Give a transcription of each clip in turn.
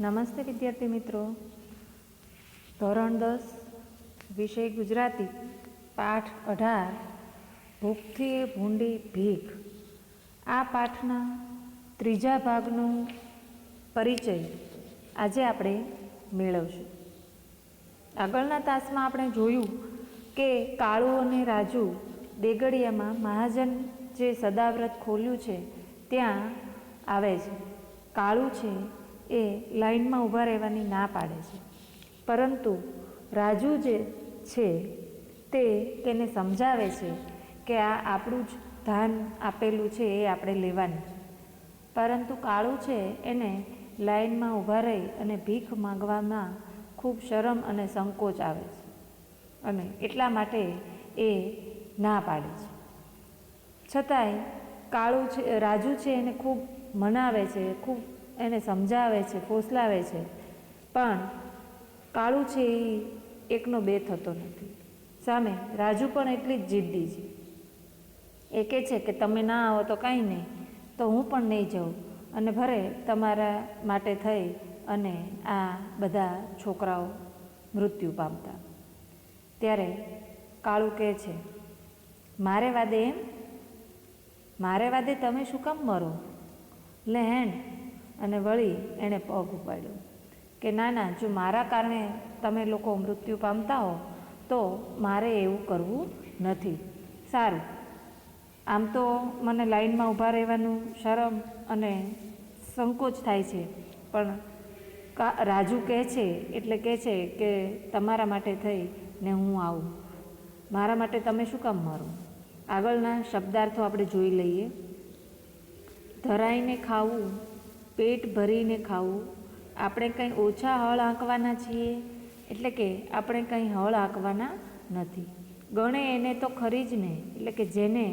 નમસ્તે વિદ્યાર્થી મિત્રો. ધોરણ દસ, વિષય ગુજરાતી, પાઠ અઢાર, ભૂખથી ભૂંડી ભીખ. આ પાઠના ત્રીજા ભાગનો પરિચય આજે આપણે મેળવશું. આગળના તાસમાં આપણે જોયું કે કાળુ અને રાજુ દેગડિયામાં મહાજન જે સદાવ્રત ખોલ્યું છે, ત્યાં આવે છે. કાળું છે એ લાઈનમાં ઊભા રહેવાની ના પાડે છે. પરંતુ રાજુ જે છે તે તેને સમજાવે છે કે આ આપણું જ ધાન આપેલું છે એ આપણે લેવાનું છે. પરંતુ કાળું છે એને લાઈનમાં ઊભા રહી અને ભીખ માંગવામાં ખૂબ શરમ અને સંકોચ આવે છે અને એટલા માટે એ ના પાડે છે. છતાંય કાળું છે, રાજુ છે એને ખૂબ મનાવે છે, ખૂબ એને સમજાવે છે, ફોસલાવે છે. પણ કાળું છે એ એકનો બે થતો નથી. સામે, રાજુ પણ એટલી જ જિદ્દી છે. એ કહે છે કે તમે ના આવો તો કાંઈ નહીં, તો હું પણ નહીં જાઉં. અને ભરે તમારા માટે થઈ અને આ બધા છોકરાઓ મૃત્યુ પામતા. ત્યારે કાળું કહે છે, મારે વાદે એમ? મારે વાદે તમે શું કામ મરો? લે હેન્ડ અને વળી એણે પગ ઉપાડ્યો કે ના ના જો મારા કારણે તમે લોકો મૃત્યુ પામતા હો, તો મારે એવું કરવું નથી. સારું. આમ તો મને લાઈનમાં ઊભા રહેવાનું શરમ અને સંકોચ થાય છે, પણ રાજુ કહે છે, એટલે કહે છે કે, તમારા માટે થઈ ને હું આવું. મારા માટે તમે શું કામ મારો? આગળના શબ્દાર્થો આપણે જોઈ લઈએ. ધરાઈને ખાવું પેટ ભરીને ખાવું. આપણે કંઈ ઓછા હળ આંકવાના છીએ, એટલે કે આપણે કંઈ હળ આંકવાના નથી. ગણે એને તો ખરી જ ને, એટલે કે જેને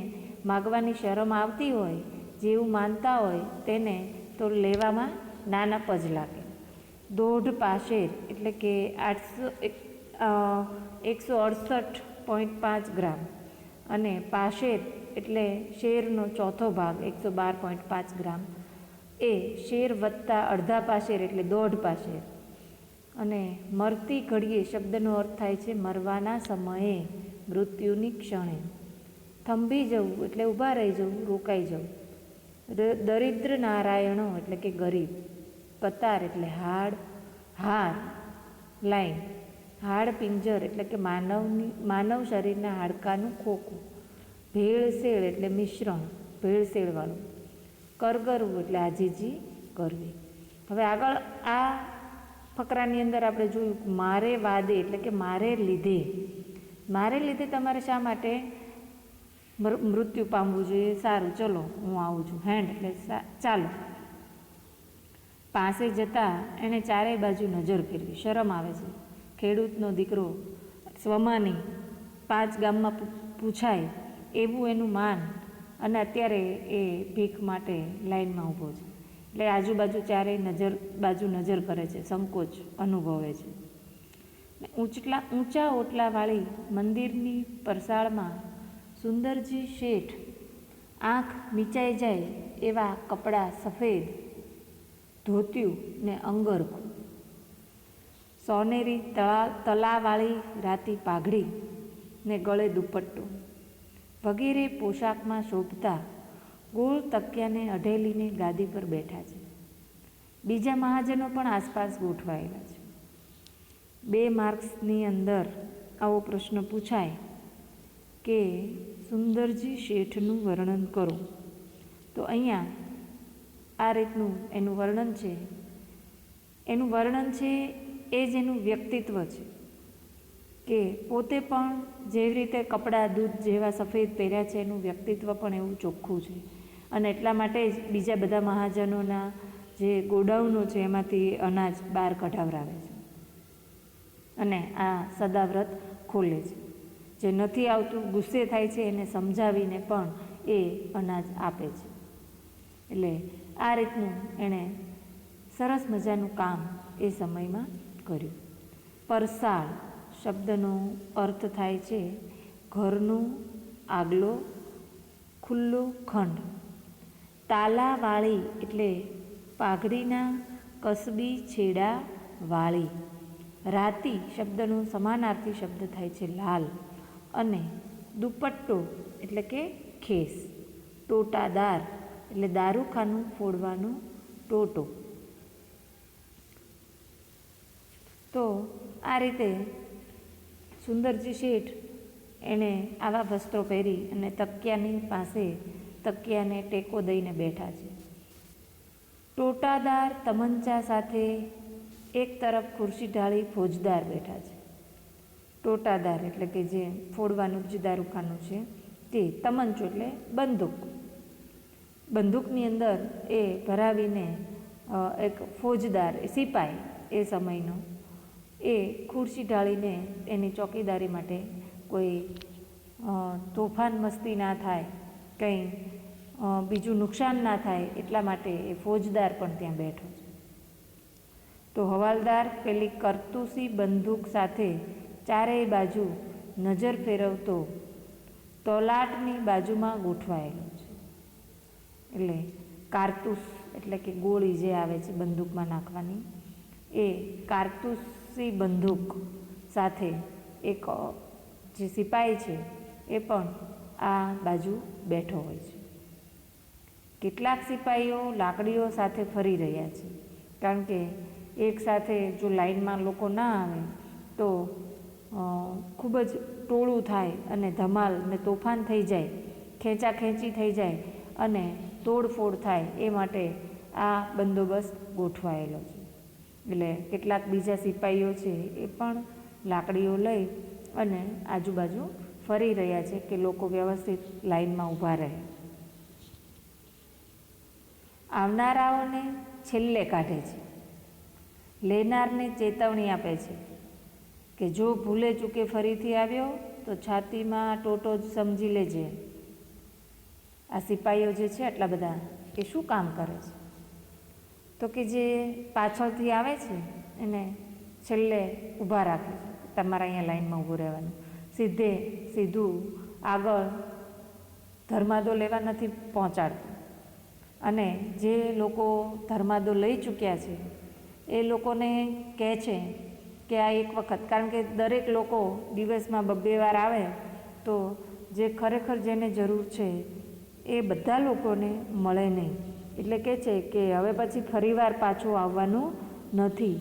માગવાની શરમ આવતી હોય, જેવું માનતા હોય, તેને તો લેવામાં નાના પજ લાગે. દોઢ પાશેર, એટલે કે આઠસો એક એકસો અડસઠ પોઈન્ટ પાંચ ગ્રામ. અને પાશેર, એટલે શેરનો ચોથો ભાગ, એકસો બાર પોઈન્ટ પાંચ ગ્રામ. એ શેર વત્તા અડધા પાશેર એટલે દોઢ પાશેર અને મરતી ઘડીએ શબ્દનો અર્થ થાય છે મરવાના સમયે, મૃત્યુની ક્ષણે. થંભી જવું એટલે ઊભા રહી જવું, રોકાઈ જવું. દરિદ્ર નારાયણો એટલે કે ગરીબ. પતાર એટલે હાડ, હાર. લાઈન. હાડ પિંજર એટલે કે માનવની, માનવ શરીરના હાડકાનું ખોખું. ભેળસેળ એટલે મિશ્રણ, ભેળસેળવાળું. કરગરવું એટલે આજીજી કરવી. હવે આગળ આ ફકરાની અંદર આપણે જોયું મારે વાદે એટલે કે મારે લીધે. મારે લીધે તમારે શા માટે? મૃત્યુ પામવું જોઈએ. સારું, ચલો, હું આવું છું. હેન્ડ, એટલે ચાલો. પાસે જતાં એણે ચારેય બાજુ નજર ફેરવી. શરમ આવે છે. ખેડૂતનો દીકરો સ્વમાની પાંચ ગામમાં પૂછાય, એવું એનું માન અને અત્યારે એ ભીખ માટે લાઈનમાં ઊભો છે. એટલે આજુબાજુ ચારેય નજર, બાજુ નજર કરે છે, સંકોચ અનુભવે છે. ઊંચલા, ઊંચા ઓટલાવાળી મંદિરની પરસાળમાં સુંદરજી શેઠ આંખ મીચાઈ જાય એવા કપડાં સફેદ, ધોતિયું ને અંગરખું. સોનેરી તળા, તલાવાળી રાતી પાઘડી ને ગળે દુપટ્ટો. વગેરે પોશાકમાં શોભતા ગોળ તકિયાને અઢેલીને ગાદી પર બેઠા છે. બીજા મહાજનો પણ આસપાસ ગોઠવાયેલા છે. બે માર્ક્સની અંદર આવો પ્રશ્ન પૂછાય કે, સુંદરજી શેઠનું વર્ણન કરો. તો અહીંયા આ રીતનું એનું વર્ણન છે. એનું વર્ણન છે એ જ એનું વ્યક્તિત્વ છે. કે પોતે પણ જેવી રીતે કપડાં, દૂધ જેવા સફેદ પહેર્યા છે, એનું વ્યક્તિત્વ પણ એવું ચોખ્ખું છે. અને એટલા માટે જ બીજા બધા મહાજનોના જે ગોડાઉનો છે, એમાંથી અનાજ બહાર કઢાવરાવે છે. અને આ સદાવ્રત ખોલે છે. જે નથી આવતું, ગુસ્સે થાય છે, એને સમજાવીને પણ એ અનાજ આપે છે. એટલે આ રીતનું એણે સરસ મજાનું કામ એ સમયમાં કર્યું. પરસાળ શબ્દનો અર્થ થાય છે ઘરનું આગલો ખુલ્લો ખંડ. તાલાવાળી એટલે પાઘડીના કસબી છેડા વાળી રાતી શબ્દનો સમાનાર્થી શબ્દ થાય છે લાલ અને દુપટ્ટો એટલે કે ખેસ. ટોટાદાર એટલે દારૂખાનું ફોડવાનું ટોટો. તો આ રીતે સુંદરજી શેઠ એણે આવા વસ્ત્રો પહેરી અને તકિયાની પાસે તકિયાને ટેકો દઈને બેઠા છે. ટોટાદાર તમંચા સાથે એક તરફ ખુરશી ઢાળી ફોજદાર બેઠા છે. ટોટાદાર એટલે કે જે ફોડવાનું જે દારૂખાનું છે તે તમંચો એટલે બંદૂક. બંદૂકની અંદર એ ભરાવીને એક ફોજદાર સિપાઈ એ સમયનો એ ખુરશી ઢાળીને એની ચોકીદારી માટે કોઈ તોફાન મસ્તી ના થાય, કંઈ બીજું નુકસાન ના થાય, એટલા માટે એ ફોજદાર પણ ત્યાં બેઠો છે. તો હવાલદાર પેલી કરતુસી બંદૂક સાથે ચારેય બાજુ નજર ફેરવતો તોલાટની બાજુમાં ગોઠવાયેલો છે. એટલે કારતૂસ એટલે કે ગોળી જે આવે છે બંદૂકમાં નાખવાની, એ કારતૂસી બંદૂક સાથે એક જે સિપાઈ છે, એ પણ આ બાજુ બેઠો હોય છે. કેટલાક સિપાહીઓ લાકડીઓ સાથે ફરી રહ્યા છે, કારણ કે એક સાથે જો લાઈનમાં લોકો ના આવે, તો ખૂબ જ ટોળું થાય અને ધમાલ ને તોફાન થઈ જાય ખેંચા ખેંચી થઈ જાય અને તોડફોડ થાય એ માટે આ બંદોબસ્ત ગોઠવાયેલો છે. એટલે કેટલાક બીજા સિપાહીઓ છે એ પણ લાકડીઓ લઈ અને આજુબાજુ ફરી રહ્યા છે કે લોકો વ્યવસ્થિત લાઈનમાં ઊભા રહે. આવનારાઓને છેલ્લે કાઢે છે. લેનારને ચેતવણી આપે છે કે જો ભૂલે ચૂકે ફરીથી આવ્યો તો છાતીમાં ટોટો જ સમજી લેજે. આ સિપાહીઓ જે છે આટલા બધા એ શું કામ કરે છે? તો કે જે પાછળથી આવે છે, એને છેલ્લે ઊભા રાખે છે. તમારે અહીંયા લાઈનમાં ઊભું રહેવાનું. સીધે સીધું આગળ ધર્માદો લેવા નથી પહોંચાડતું. અને જે લોકો ધર્માદો લઈ ચૂક્યા છે, એ લોકોને કહે છે કે આ એક વખત. કારણ કે દરેક લોકો દિવસમાં બબ્બે વાર આવે, તો જે ખરેખર જેને જરૂર છે, એ બધા લોકોને મળે નહીં. એટલે કહે છે કે હવે પછી ફરીવાર પાછું આવવાનું નથી.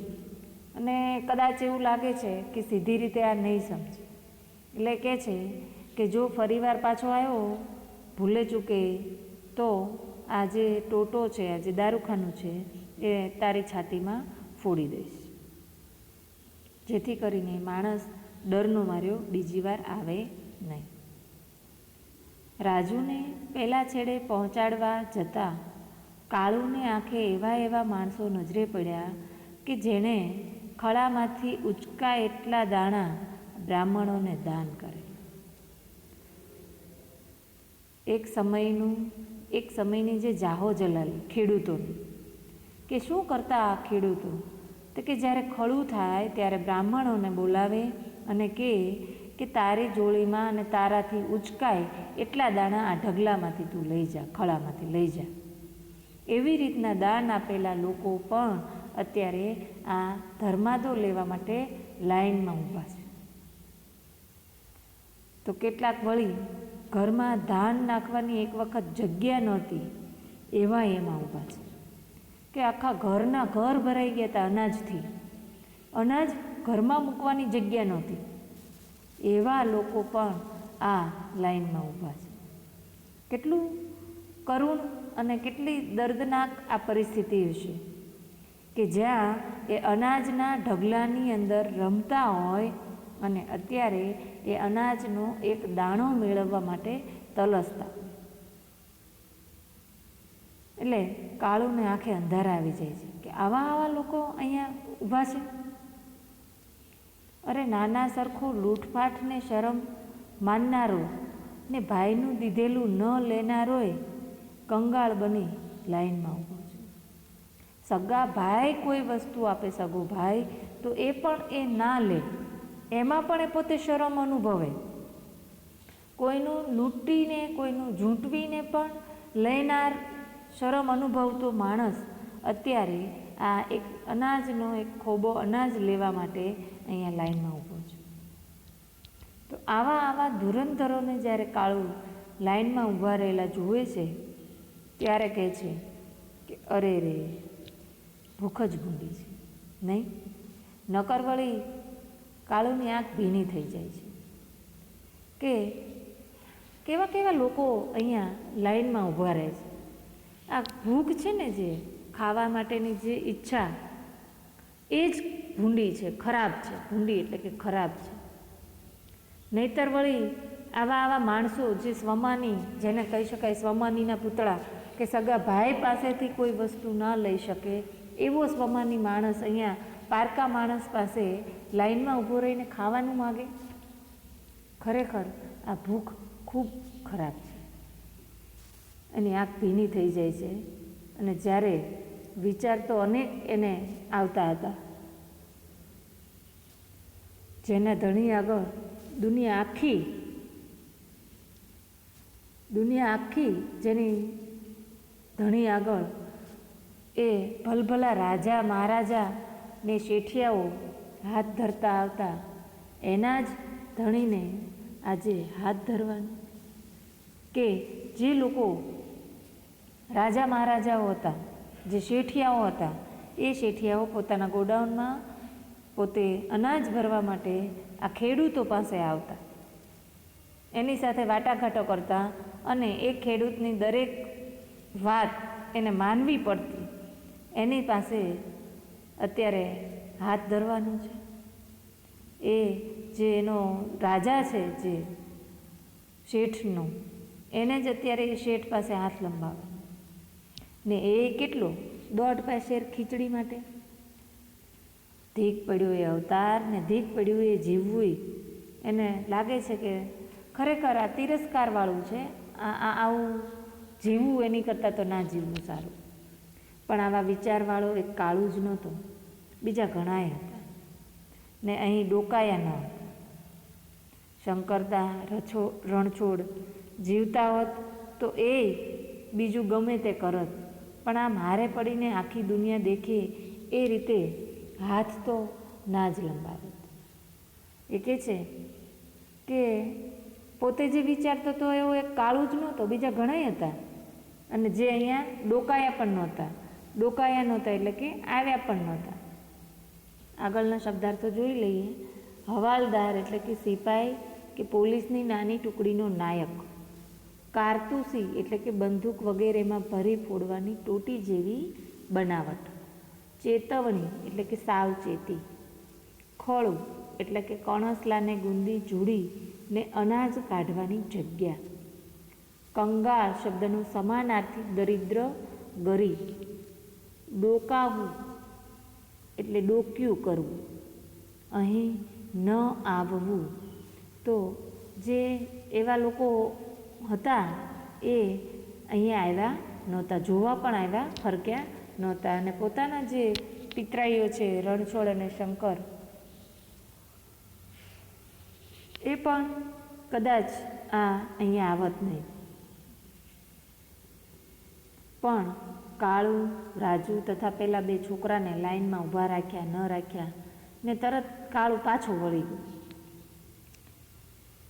અને કદાચ એવું લાગે છે કે સીધી રીતે આ નહીં સમજે. એટલે કહે છે કે જો ફરીવાર પાછો આવ્યો, ભૂલે ચૂકે, તો આ જે ટોટો છે, આ જે દારૂખાનું છે, એ તારી છાતીમાં ફોડી દઈશ. જેથી કરીને માણસ ડરનો માર્યો બીજી વાર આવે નહીં. રાજુને પહેલા છેડે પહોંચાડવા જતાં કાળુને આંખે એવા એવા માણસો નજરે પડ્યા કે જેણે ખળામાંથી ઉચકા એટલા દાણા બ્રાહ્મણોને દાન કરે. એક સમયનું, એક સમયની જે જાહો જલાલી, ખેડૂતોની, કે શું કરતા આ ખેડૂતો? તો કે જ્યારે ખળું થાય ત્યારે બ્રાહ્મણોને બોલાવે અને કહે કે તારી જોડીમાં અને તારાથી ઉચકાય એટલા દાણા આ ઢગલામાંથી તું લઈ જા, ખળામાંથી લઈ જા. એવી રીતના દાન આપેલા લોકો પણ અત્યારે આ ધર્માદો લેવા માટે લાઈનમાં ઊભા છે. તો કેટલાક વળી ઘરમાં ધાન નાખવાની એક વખત જગ્યા નહોતી, એવા એમાં ઊભા છે. કે આખા ઘરના ઘર ભરાઈ ગયા હતા અનાજથી. અનાજ ઘરમાં મૂકવાની જગ્યા નહોતી. એવા લોકો પણ આ લાઈનમાં ઊભા છે. કેટલું કરુણ અને કેટલી દર્દનાક આ પરિસ્થિતિ હશે કે જ્યાં એ અનાજના ઢગલાની અંદર રમતા હોય અને અત્યારે એ અનાજનો એક દાણો મેળવવા માટે તલસતા. એટલે કાળુને આંખે અંધારા આવી જાય છે કે આવા આવા લોકો અહીંયા ઊભા છે. અરે નાના સરખું લૂંટફાટને શરમ માનનારો ને ભાઈનું દીધેલું ન લેનારોય કંગાળ બની લાઈનમાં ઊભો છે. સગા ભાઈ કોઈ વસ્તુ આપે સગો ભાઈ, તો એ પણ એ ના લે. એમાં પણ એ પોતે શરમ અનુભવે. કોઈનું લૂંટીને, કોઈનું ઝૂંટવીને પણ લેનાર શરમ અનુભવતો માણસ અત્યારે આ એક અનાજનો એક ખોબો અનાજ લેવા માટે અહીંયા લાઈનમાં ઊભો છે. તો આવા આવા ધુરંધરોને જ્યારે કાળું લાઈનમાં ઊભા રહેલા જુએ છે ત્યારે કહે છે કે, અરે રે, ભૂખ જ ભૂંડી છે. નહીં? નકર વળી કાળુની આંખ ભીની થઈ જાય છે. કે કેવા કેવા લોકો અહીંયા લાઈનમાં ઊભા રહે છે. આ ભૂખ છે ને જે ખાવા માટેની જે ઈચ્છા, એ જ ભૂંડી છે, ખરાબ છે. ભૂંડી એટલે કે ખરાબ છે. નહીતર વળી આવા આવા માણસો જે સ્વમાની, જેને કહી શકાય સ્વમાનીના પૂતળા કે સગા ભાઈ પાસેથી કોઈ વસ્તુ ન લઈ શકે, એવો સ્વમાની માણસ અહીંયા પારકા માણસ પાસે લાઈનમાં ઊભો રહીને ખાવાનું માગે? ખરેખર આ ભૂખ ખૂબ ખરાબ છે. એની આંખ ભીની થઈ જાય છે. અને જ્યારે વિચાર તો અનેક એને આવતા હતા. જેના ધણી આગળ દુનિયા આખી દુનિયા આખી જેની ધણી આગળ એ ભલભલા રાજા મહારાજા ને શેઠિયાઓ હાથ ધરતા આવતા. એના જ ધણીને આજે હાથ ધરવાનું. કે જે લોકો રાજા મહારાજાઓ હતા, જે શેઠિયાઓ હતા, એ શેઠિયાઓ પોતાના ગોડાઉનમાં પોતે અનાજ ભરવા માટે આ ખેડૂતો પાસે આવતા. એની સાથે વાટાઘાટો કરતા અને એ ખેડૂતની દરેક વાત એને માનવી પડતી. એની પાસે અત્યારે હાથ ધરવાનું છે. એ જે એનો રાજા છે, જે શેઠનો, એને જ અત્યારે એ શેઠ પાસે હાથ લંબાવે. ને એ કેટલો? દોઢ પાસેર ખીચડી માટે. ધીક પડ્યું એ અવતાર ને ધીક પડ્યું એ જીવવું એને લાગે છે કે ખરેખર આ તિરસ્કારવાળું છે, આ આ આવું જીવવું એની કરતાં તો ના જીવવું સારું. પણ આવા વિચારવાળો એક કાળું જ નહોતો. બીજા ઘણાય હતા. ને અહીં ડોકાયા ન હતા. શંકરદા, રછો, રણછોડ, જીવતા હોત તો એ બીજું ગમે તે કરત. પણ આ મારે પડીને આખી દુનિયા દેખે એ રીતે હાથ તો ના જ લંબાવે એ કહે છે કે પોતે જે વિચારતો હતો એવો એક કાળું જ નહોતો, બીજા ઘણાય હતા. અને જે અહીંયા ડોકાયા પણ નહોતા. ડોકાયા નહોતા એટલે કે આવ્યા પણ નહોતા. આગળના શબ્દાર્થો જોઈ લઈએ. હવાલદાર એટલે કે સિપાઈ કે પોલીસની નાની ટુકડીનો નાયક. કારતુસી એટલે કે બંદૂક વગેરેમાં ભરી ફોડવાની ટોટી જેવી બનાવટ. ચેતવણી એટલે કે સાવચેતી. ખોળું એટલે કે કણસલાને ગુંદી જોડી ને અનાજ કાઢવાની જગ્યા. કંગાળ શબ્દનું સમાનાર્થી દરિદ્ર, ગરીબ. ડોકાવવું એટલે ડોક્યું કરવું. અહીં ન આવવું. તો જે એવા લોકો હતા એ અહીંયા આવ્યા નહોતા, જોવા પણ આવ્યા, ફરક્યા નહોતા. અને પોતાના જે પિતરાઈઓ છે, રણછોડ અને શંકર એ પણ કદાચ આ અહીંયા આવત નહીં. પણ કાળુ, રાજુ તથા પેલા બે છોકરાને લાઈનમાં ઊભા રાખ્યા, ન રાખ્યા, ને તરત કાળું પાછું વળી ગયું.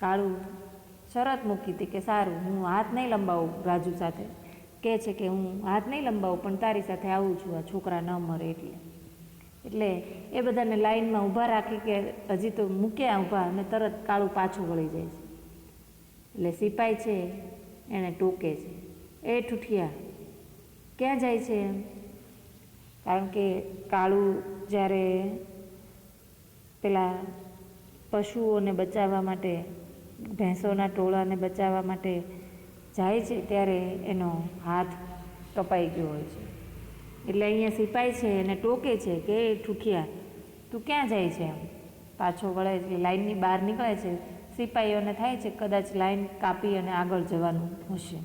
કાળું શરત મૂકી હતી કે, સારું, હું હાથ નહીં લંબાવું રાજુ સાથે. કહે છે કે, હું હાથ નહીં લંબાવું, પણ તારી સાથે આવું છું, આ છોકરા ન મરે એટલે. એટલે એ બધાને લાઈનમાં ઊભા રાખી કે હજી તો મૂક્યા ઊભા અને તરત કાળું પાછું વળી જાય છે. એટલે સિપાઈ છે, એને ટોકે છે. એ ઠૂઠિયા, ક્યાં જાય છે એમ? કારણ કે કાળું જ્યારે પેલા પશુઓને બચાવવા માટે, ભેંસોના ટોળાને બચાવવા માટે જાય છે, ત્યારે એનો હાથ કપાઈ ગયો હોય છે. એટલે અહીંયા સિપાઈ છે એને ટોકે છે કે ઠૂઠિયા. તું ક્યાં જાય છે? એમ પાછો વળે એટલે લાઇનની બહાર નીકળે છે. સિપાઈઓને થાય છે કદાચ લાઇન કાપી અને આગળ જવાનું હશે.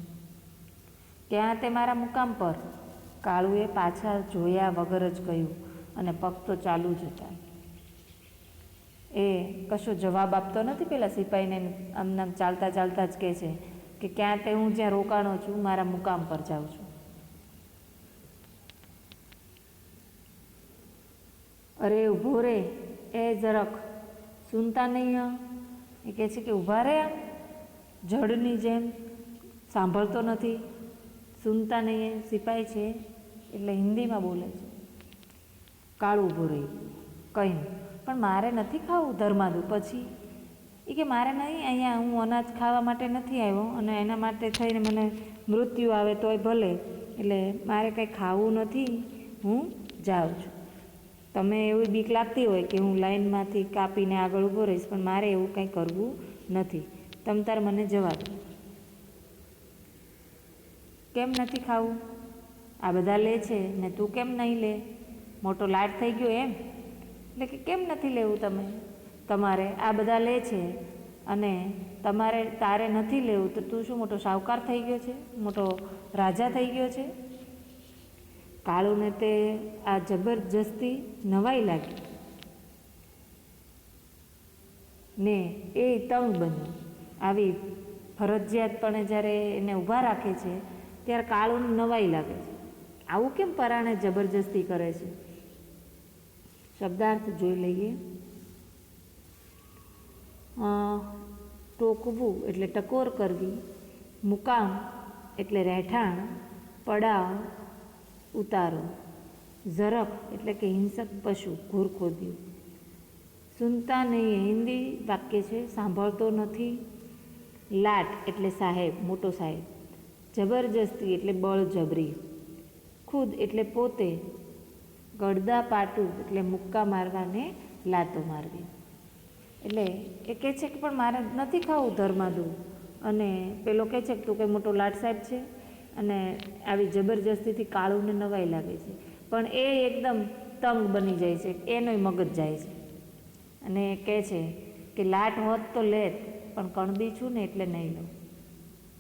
ત્યાં તે મારા મુકામ પર? કાળુએ પાછા જોયા વગર જ કહ્યું, અને પગ તો ચાલુ જ હતા. એ કશો જવાબ આપતો નથી પેલા સિપાહીને આમ ચાલતા ચાલતા જ કહે છે કે ક્યાં તે હું જ્યાં રોકાણો છું, મારા મુકામ પર જાઉં છું. અરે, ઊભો રે. એ જરાક સુનતા નહીં? એ કહે છે કે, ઊભા રે આમ જડની જેમ સાંભળતો નથી. સુનતા નહીં એ. સિપાઈ છે. એટલે હિન્દીમાં બોલે છે. કાળું ઊભું રહી. કંઈ પણ મારે નથી ખાવું ધર્માદુ. પછી એ કે, મારે નહીં. અહીંયા હું અનાજ ખાવા માટે નથી આવ્યો. અને એના માટે થઈને મને મૃત્યુ આવે તોય ભલે. એટલે મારે કંઈ ખાવું નથી. હું જાઉં છું. તમે એવી બીક લાગતી હોય કે હું લાઇનમાંથી કાપીને આગળ ઊભો રહીશ, પણ મારે એવું કંઈ કરવું નથી. તમ તાર મને જવા દો. કેમ નથી ખાવું? આ બધા લે છે ને તું કેમ નહીં લે? મોટો લાડ થઈ ગયો એમ? એટલે કે કેમ નથી લેવું તમે? તમારે આ બધા લે છે અને તમારે તારે નથી લેવું, તો તું શું મોટો સાવકાર થઈ ગયો છે? મોટો રાજા થઈ ગયો છે? કાળુને તે આ જબરજસ્તી નવાઈ લાગી. ને એ તંગ બન્યો. આવી ફરજિયાતપણે જ્યારે એને ઊભા રાખે છે, ત્યારે કાળુને નવાઈ લાગે છે. આવું કેમ પરાણે જબરજસ્તી કરે છે? શબ્દાર્થ જોઈ લઈએ. ટોકવું એટલે ટકોર કરવી, મુકામ એટલે રહેઠાણ, પડાવ ઉતારો. ઝરફ એટલે કે હિંસક પશુ ઘૂર ખોદ્યું. સુનતા નહીં હિન્દી વાક્ય છે, સાંભળતો નથી. લાટ એટલે સાહેબ, મોટો સાહેબ. જબરજસ્તી એટલે બળજબરી ખુદ એટલે પોતે. ગળદા પાટું એટલે મુક્કા મારવાને લાતો મારવી. એટલે એ કહે છે કે પણ મારે નથી ખાવું ધર્માદું. અને પેલો કહે છે કે તું કંઈ મોટો લાટ સાહેબ છે? અને આવી જબરજસ્તીથી કાળુને નવાઈ લાગે છે. પણ એ એકદમ તંગ બની જાય છે. એનોય મગજ જાય છે. અને કહે છે કે લાટ હોત તો લેત, પણ કણબી છું ને એટલે નહીં લઉં.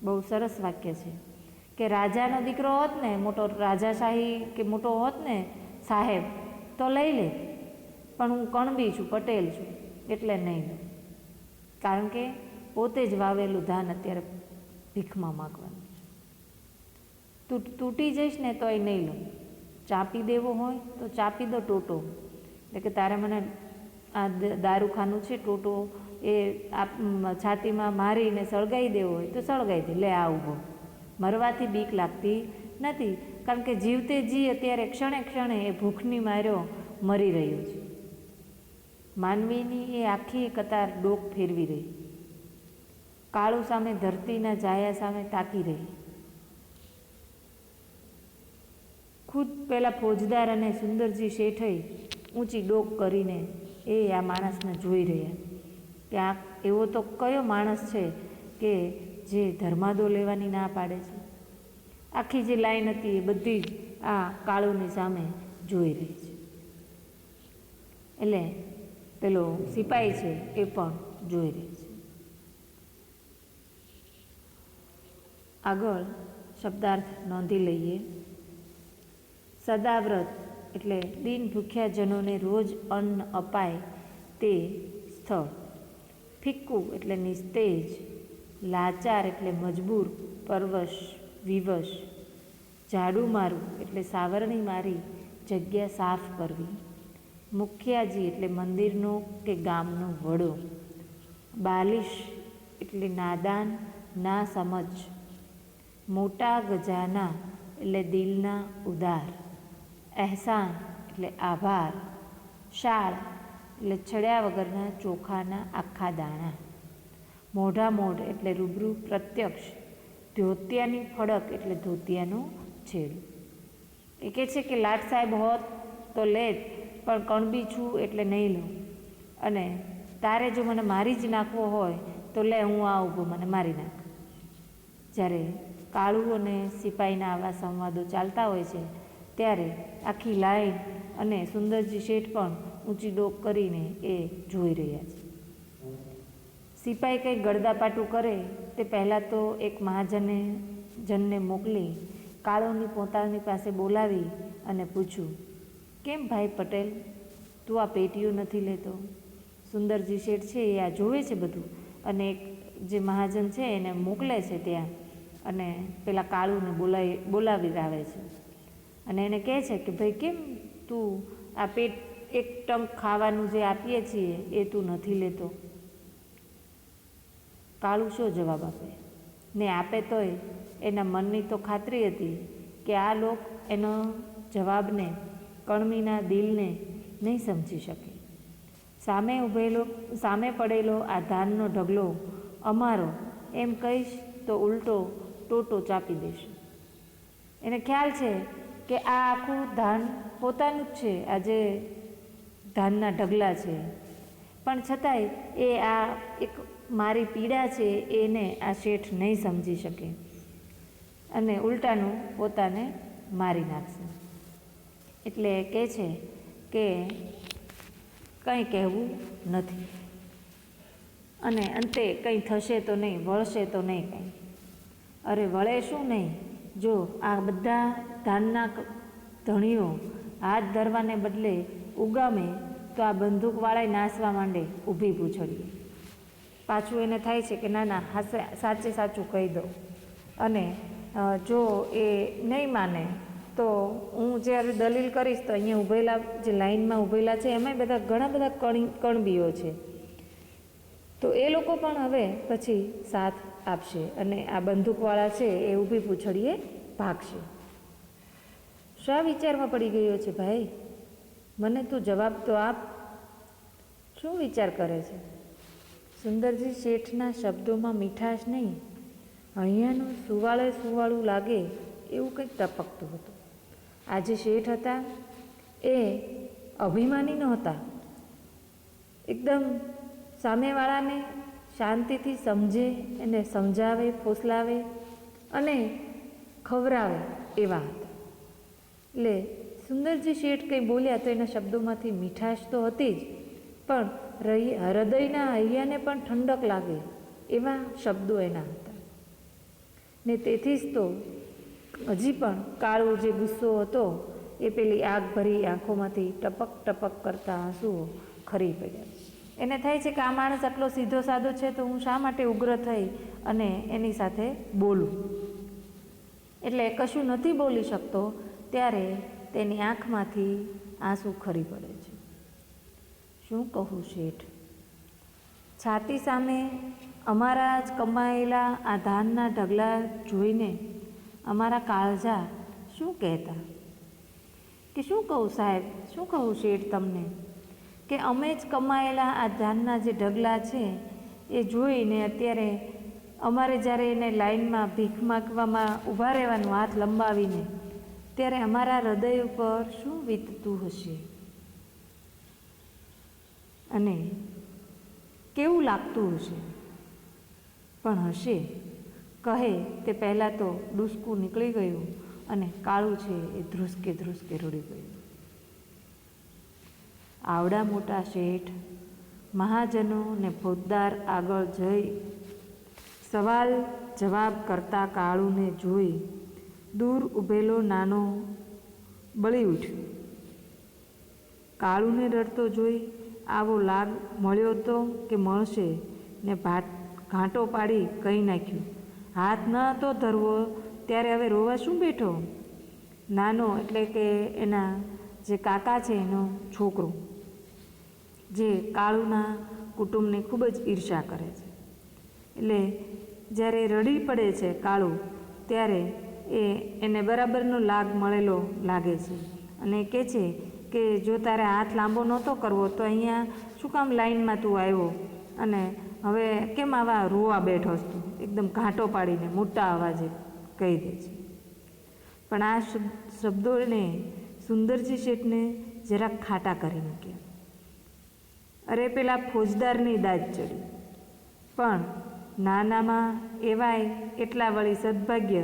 બહુ સરસ વાક્ય છે. કે રાજાનો દીકરો હોત ને, મોટો રાજાશાહી કે મોટો હોત ને સાહેબ, તો લઈ લે. પણ હું કણબી છું, પટેલ છું, એટલે નહીં કારણ કે પોતે જ વાવેલું ધાન અત્યારે ભીખમાં માગવાનું. તૂટી જઈશ ને તોય નહીં લઉં. ચાપી દેવો હોય તો ચાપી દો ટોટો. એટલે કે તારે મને આ દારૂખાનું છે ટોટો, એ આપ છાતીમાં મારીને સળગાઈ દેવો હોય તો સળગાઈ દે. લે, આ ઊભો મરવાથી બીક લાગતી નથી. કારણ કે જીવતે જી અત્યારે ક્ષણે ક્ષણે એ ભૂખની માર્યો મરી રહ્યો છે. માનવીની એ આખી કતાર ડોક ફેરવી રહી. કાળું સામે ધરતીના જાયા સામે તાકી રહી. ખુદ પહેલાં ફોજદાર અને સુંદરજી શેઠઈ ઊંચી ડોક કરીને એ આ માણસને જોઈ રહ્યા. કે આ એવો તો કયો માણસ છે કે જે ધર્માદો લેવાની ના પાડે છે. આખી જે લાઈન હતી એ બધી જ આ કાળુની સામે જોઈ રહી છે. એટલે પેલો સિપાઈ છે એ પણ જોઈ રહી છે. આગળ શબ્દાર્થ નોંધી લઈએ. સદાવ્રત એટલે દિન ભૂખ્યાજનોને રોજ અન્ન અપાય તે સ્થળ. ફિક્કું એટલે નિસ્તેજ, લાચાર એટલે મજબૂર, પરવશ, વિવશ. ઝાડુ મારું એટલે સાવરણી મારી જગ્યા સાફ કરવી. મુખિયાજી એટલે મંદિરનો કે ગામનો વડો. બાલિશ એટલે નાદાન, ના સમજ. મોટા ગજાના એટલે દિલના ઉદાર. અહેસાન એટલે આભાર. શાળ એટલે છડ્યા વગરના ચોખાના આખા દાણા. મોઢા મોઢ એટલે રૂબરૂ પ્રત્યક્ષ. ધોતિયાની ફડક એટલે ધોતિયાનું છેડું. એ કહે છે કે લાટ સાહેબ હોત તો લેત, પણ કણબી છું એટલે નહીં લઉં. અને તારે જો મને મારી જ નાખવો હોય તો લે, હું આ ઊભો મને મારી નાખ. જ્યારે કાળુ અને સિપાહીના આવા સંવાદો ચાલતા હોય છે ત્યારે આખી લાઈન અને સુંદરજી શેઠ પણ ઊંચી ડોક કરીને એ જોઈ રહ્યા છે. સિપાહી કંઈ ગળદાપાટું કરે તે પહેલાં તો એક મહાજને, જનને મોકલી કાળુની પોતાની પાસે બોલાવી અને પૂછ્યું, કેમ ભાઈ પટેલ, તું આ પેટીઓ નથી લેતો? સુંદરજી શેઠ છે એ આ જોવે છે બધું અને એક જે મહાજન છે એને મોકલે છે ત્યાં અને પેલા કાળુને બોલાવી બોલાવી આવે છે. અને એને કહે છે કે, ભાઈ, કેમ તું આ પેટ એક ટંક ખાવાનું જે આપીએ છીએ એ તું નથી લેતો? કાળું શું જવાબ આપે? ને આપે તોય એના મનની તો ખાતરી હતી કે આ લોક એનો જવાબને, કણમીના દિલને નહીં સમજી શકે. સામે ઊભેલો સામે પડેલો આ ધાનનો ઢગલો અમારો, એમ કહીશ તો ઉલટો ટોટો ચાપી દેશે. એને ખ્યાલ છે કે આ આખું ધાન પોતાનું જ છે. આ જે ધાનના ઢગલા છે. પણ છતાંય એ આ એક મારી પીડા છે એને આ શેઠ નહીં સમજી શકે. અને ઉલટાનું પોતાને મારી નાખશે. એટલે કહે છે કે કંઈ કહેવું નથી. અને અંતે કંઈ થશે તો નહીં, વળશે તો નહીં કંઈ. અરે વળે શું નહીં? જો આ બધા ધાનના ધણીઓ હાથ ધરવાને બદલે ઉગામે, તો આ બંદૂકવાળાએ નાસવા માંડે, ઊભી પૂછડીએ પાછું એને થાય છે કે ના ના સાચે સાચું કહી દો અને જો એ નહીં માને, તો હું જ્યારે દલીલ કરીશ તો અહીંયા ઉભેલા જે લાઈનમાં ઊભેલા છે, એમાંય બધા ઘણા બધા કણ, કણબીઓ છે. તો એ લોકો પણ હવે પછી સાથ આપશે અને આ બંદૂકવાળા છે એ ઊભી પૂછડીએ ભાગશે. શા વિચારમાં પડી ગયો છે ભાઈ? મને તું જવાબ તો આપ. શું વિચાર કરે છે? સુંદરજી શેઠના શબ્દોમાં મીઠાશ નહીં. અહીંયાનું સુવાળે સુવાળું લાગે એવું કંઈક ટપકતું હતું. આજે શેઠ હતા. એ અભિમાની નહોતા. એકદમ સામેવાળાને શાંતિથી સમજે એને સમજાવે, ફોસલાવે અને ખવરાવે એવા હતા એટલે સુંદરજી શેઠ કંઈ બોલ્યા તો એના શબ્દોમાંથી મીઠાશ તો હતી જ, પણ રહી હૃદયના હૈયાને પણ ઠંડક લાગે એવા શબ્દો એના હતા. ને તેથી જ તો હજી પણ કાળો જે ગુસ્સો હતો એ પેલી આગ ભરી આંખોમાંથી ટપક ટપક કરતા આંસુઓ ખરી પડ્યા એને થાય છે કે આ માણસ આટલો સીધો સાધો છે તો હું શા માટે ઉગ્ર થઈ અને એની સાથે બોલું? એટલે કશું નથી બોલી શકતો ત્યારે તેની આંખમાંથી આંસુ ખરી પડે છે. શું કહું શેઠ? છાતી સામે અમારા જ કમાયેલા આ ધાનના ઢગલા જોઈને અમારા કાળજા શું કહેતા? કે શું કહું સાહેબ? શું કહું શેઠ તમને? કે અમે જ કમાયેલા આ ધાનના જે ઢગલા છે, એ જોઈને અત્યારે અમારે જ્યારે એને લાઈનમાં ભીખ માગવામાં ઊભા રહેવાનું હાથ લંબાવીને, ત્યારે અમારા હૃદય ઉપર શું વીતતું હશે? અને કેવું લાગતું હશે? પણ હશે. કહે તે પહેલાં તો ડૂસકું નીકળી ગયું અને કાળું છે એ ધ્રુસકે ધ્રુસકે રડી ગયું. આવડા મોટા શેઠ, મહાજનો ને ફોજદાર આગળ જઈ સવાલ જવાબ કરતા કાળુને જોઈ દૂર ઊભેલો નાનો બળી ઉઠ્યો. કાળુને રડતો જોઈ આવો લાગ મળ્યો તો કે મળશે ને ભાટ ઘાંટો પાડી કહી નાખ્યું, હાથ ન તો ધરવો, ત્યારે હવે રોવા શું બેઠો? નાનો એટલે કે એના જે કાકા છે એનો છોકરો. જે કાળુના કુટુંબને ખૂબ જ ઈર્ષા કરે છે. એટલે જ્યારે રડી પડે છે કાળું, ત્યારે એ એને બરાબરનો લાગ મળેલો લાગે છે અને કહે છે કે જો તારે હાથ લાંબો નહોતો કરવો, તો અહીંયા શું કામ લાઈનમાં તું આવ્યો? અને હવે કેમ આવા રોવા બેઠોસ તું? એકદમ ઘાંટો પાડીને, મોટા અવાજે કહી દે છે. પણ આ શબ- શબ્દોને સુંદરજી શેઠને જરાક ખાટા કરી મૂક્યા. અરે પેલા ફોજદારની દાજ ચડી પણ નાનામાં એવાય એટલા વળી સદભાગ્ય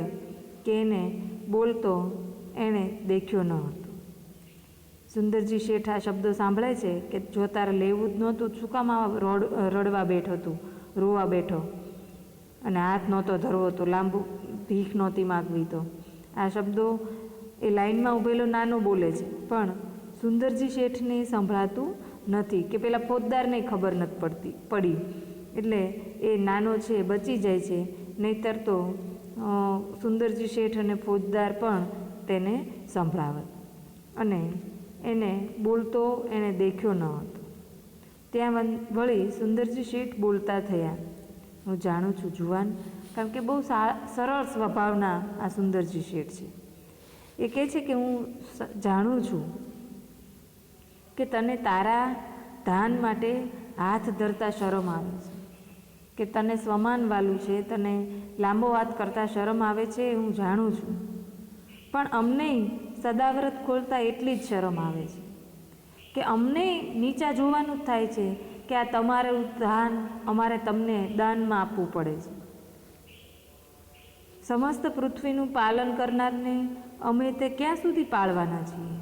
કે એને બોલતો એણે દેખ્યો ન હતો. સુંદરજી શેઠ આ શબ્દો સાંભળે છે કે જો તારે લેવું જ નહોતું શું કામ રોડ, રડવા બેઠો તું, રોવા બેઠો? અને હાથ નહોતો ધરવો તો લાંબુ ભીખ નહોતી માગવી તો. આ શબ્દો એ લાઈનમાં ઊભેલો નાનો બોલે છે. પણ સુંદરજી શેઠને સંભળાતું નથી, કે પેલા ફોજદારને ખબર નથી પડતી, પડી. એટલે એ નાનો છે બચી જાય છે. નહીતર તો સુંદરજી શેઠ અને ફોજદાર પણ તેને સંભળાવત અને એને બોલતો એણે દેખ્યો ન હતો. ત્યાં વળી સુંદરજી શેઠ બોલતા થયા. હું જાણું છું જુવાન, કારણ કે બહુ સરળ સ્વભાવના આ સુંદરજી શેઠ છે. એ કહે છે કે હું જાણું છું કે તને તારા ધાન માટે હાથ ધરતા શરમ આવે છે? કે તને સ્વમાન વાલું છે? તને લાંબો વાત કરતાં શરમ આવે છે? હું જાણું છું. પણ અમને સદાવ્રત ખોલતા એટલી જ શરમ આવે છે. કે અમને નીચા જોવાનું જ થાય છે કે આ તમારું દાન અમારે તમને દાનમાં આપવું પડે છે. સમસ્ત પૃથ્વીનું પાલન કરનારને અમે તે ક્યાં સુધી પાળવાના છીએ?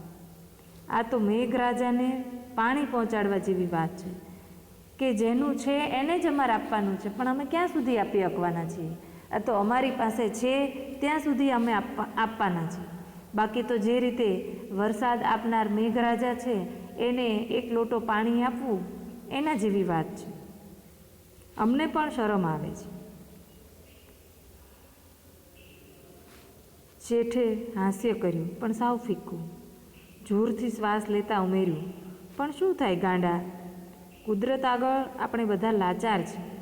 આ તો મેઘરાજાને પાણી પહોંચાડવા જેવી વાત છે કે જેનું છે એને જ અમારે આપવાનું છે, પણ અમે ક્યાં સુધી આપી શકવાના છીએ? આ તો અમારી પાસે છે, ત્યાં સુધી અમે આપવા, આપવાના છીએ. બાકી તો જે રીતે વરસાદ આપનાર મેઘરાજા છે, એને એક લોટો પાણી આપવું, એના જેવી વાત છે. અમને પણ શરમ આવે છે. શેઠે હાસ્ય કર્યું, પણ સાવ ફીક્કું. જોરથી શ્વાસ લેતા ઉમેર્યું, પણ શું થાય ગાંડા? કુદરત આગળ આપણે બધા લાચાર છે.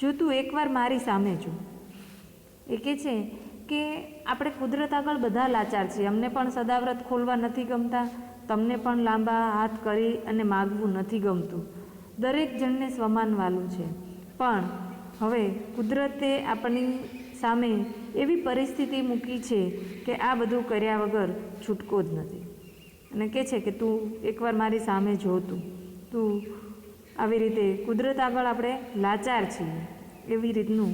જો તું એકવાર મારી સામે જો. એ કહે છે કે, આપણે કુદરત આગળ બધા લાચાર છીએ. અમને પણ સદાવ્રત ખોલવા નથી ગમતા. તમને પણ લાંબા હાથ કરી અને માગવું નથી ગમતું. દરેક જણને સ્વમાનવાલું છે. પણ હવે કુદરતે આપણી સામે એવી પરિસ્થિતિ મૂકી છે કે આ બધું કર્યા વગર છૂટકો જ નથી. અને કહે છે કે તું એકવાર મારી સામે જોતું તું આવી રીતે કુદરત આગળ આપણે લાચાર છીએ. એવી રીતનું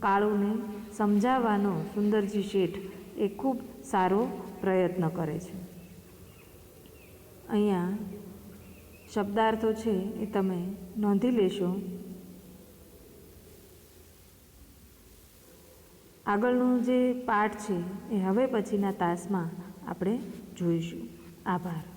કાળુને સમજાવવાનો સુંદરજી શેઠ એ ખૂબ સારો પ્રયત્ન કરે છે. અહીંયા શબ્દાર્થો છે એ તમે નોંધી લેશો. આગળનું જે પાઠ છે એ હવે પછીના તાસમાં આપણે જોઈશું. આભાર